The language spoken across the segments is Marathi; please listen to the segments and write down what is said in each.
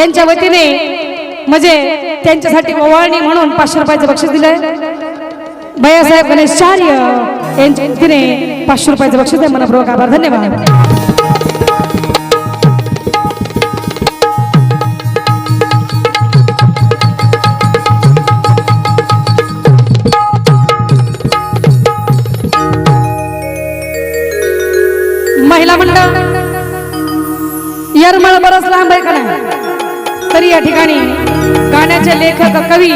वतीने म्हणजे त्यांच्यासाठी ओवाळणी म्हणून पाचशे रुपयाचं बक्षीस दिलंय. भैयासाहेब गणेशार्य यांच्या वतीने पाचशे रुपयाचं बक्षीस आहे. मनपूर्वक आभार धन्यवाद. महिला मंडळ यरमळ बरस लांब आहे का नाही? तरी या ठिकाणी गाण्याचे लेखक कवी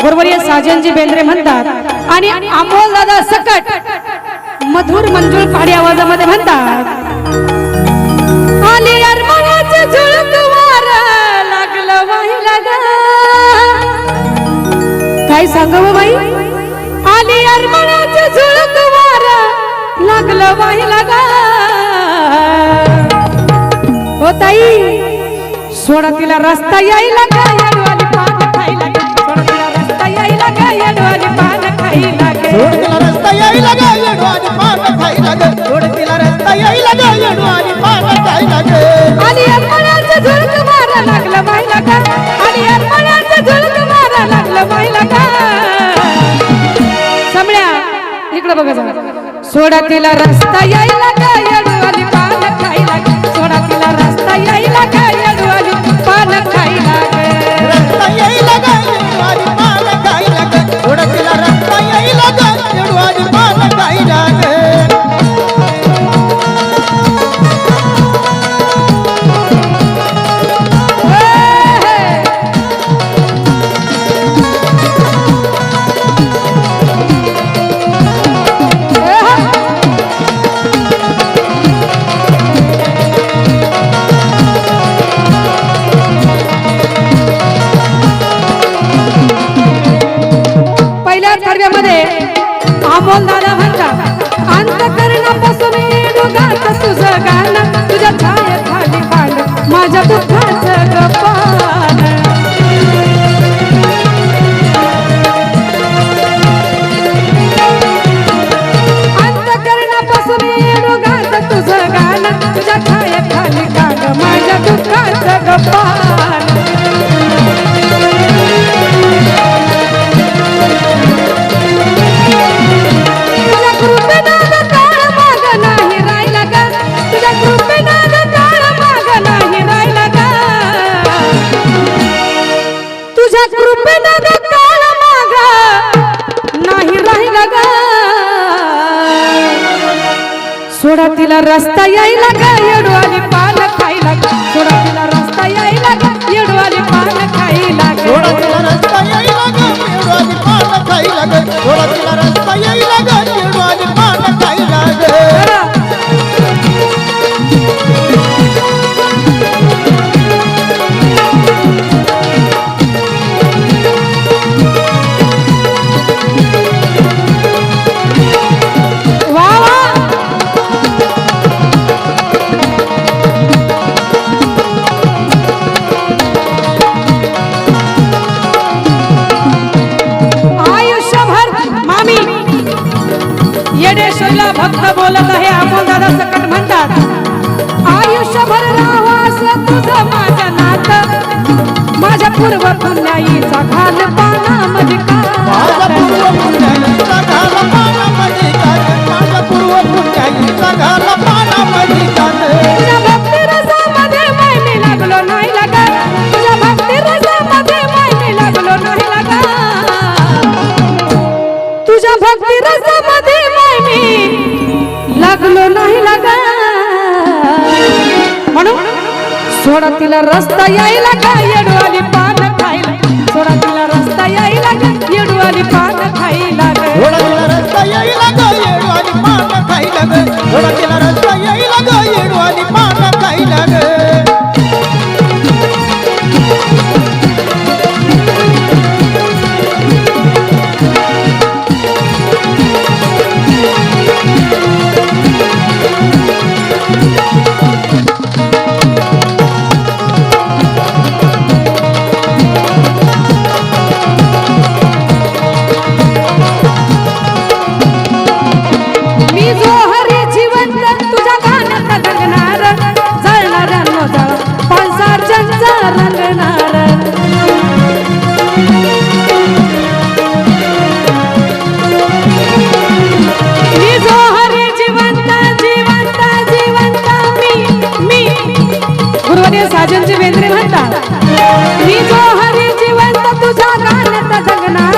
गुरुवर्य साजनजी बेंद्रे म्हणतात आणि अमोल दादा सकट मधुर मंजूर पाडी आवाजामध्ये म्हणतात आली काय सांगावं बाई? आली अरमणाचं झुळक वार लागलं हो बाई लागा हो ताई सोडा तिला रस्ता यायला गा येडवाली पान खायला. सोडा तिला रस्ता यायला गा येडवाली पान खायला गा. सोड तिला रस्ता यायला ग येडवानी पान खायला ग सोड तिला रस्ता यायला ग येडवानी पान खायला ग आणि अरमणाचं झुळक मारा लागलं वाहिला गा आणि अरमणाचं झुळक मारा लागलं वाहिला गा समळ्या इकडे बघा सोडा तिला रस्ता यायला डोगात तुझं सोडा तिला रस्ता यायला ग आणि पालक खायला सोडा येडेश्वरला भक्त बोलत आहे आपण दादा सकट म्हणतात. आयुष्यभर राहास तुझ माझ्या नात. माझ्या पूर्व पुण्याईचा घाल पानामध्ये सोडा तिला रस्ता यायला का? येडू आली पान खायला. सोडा तिला रस्ता यायला का? येडू आली पान खायला सोडा तिला रस्ता यायला का? येडू आली पान खायला सोडा तिला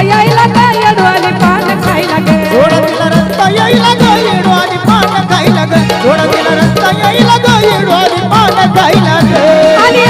रस्ता यायला का येडवाली पान खायला ग. थोडा तिला रस्ता यायला आणि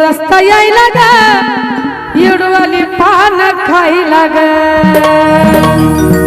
रस्ता यायला ग. इडवाली पान खायला ग.